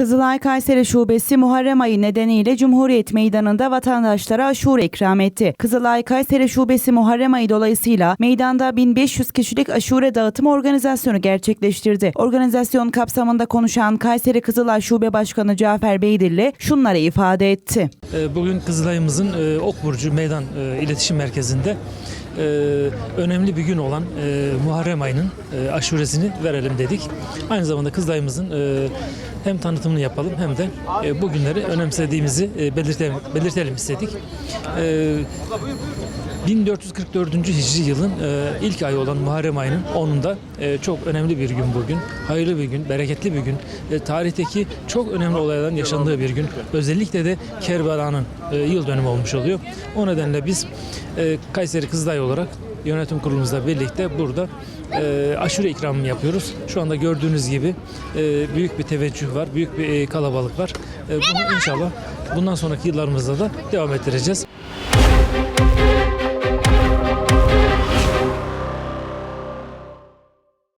Kızılay Kayseri Şubesi Muharrem ayı nedeniyle Cumhuriyet Meydanı'nda vatandaşlara aşure ikram etti. Kızılay Kayseri Şubesi Muharrem ayı dolayısıyla meydanda 1500 kişilik aşure dağıtım organizasyonu gerçekleştirdi. Organizasyon kapsamında konuşan Kayseri Kızılay Şube Başkanı Cafer Beydilli şunları ifade etti. E, Bugün Kızılay'ımızın e, Okburcu Meydan e, İletişim Merkezi'nde önemli bir gün olan Muharrem ayının aşuresini verelim dedik. Aynı zamanda Kızılay'ımızın hem tanıtımını yapalım hem de bu günleri önemsediğimizi belirtelim, belirtelim istedik. E, 1444. Hicri yılın ilk ayı olan Muharrem ayının 10'unda e, çok önemli bir gün bugün. Hayırlı bir gün, bereketli bir gün. Tarihteki çok önemli olayların yaşandığı bir gün. Özellikle de Kerbela'nın e, yıl dönümü olmuş oluyor. O nedenle biz e, Kayseri Kızılay olarak yönetim kurulumuzla birlikte burada e, aşure ikramı yapıyoruz. Şu anda gördüğünüz gibi e, büyük bir teveccüh var, büyük bir e, kalabalık var. E, bunu inşallah bundan sonraki yıllarımızda da devam ettireceğiz.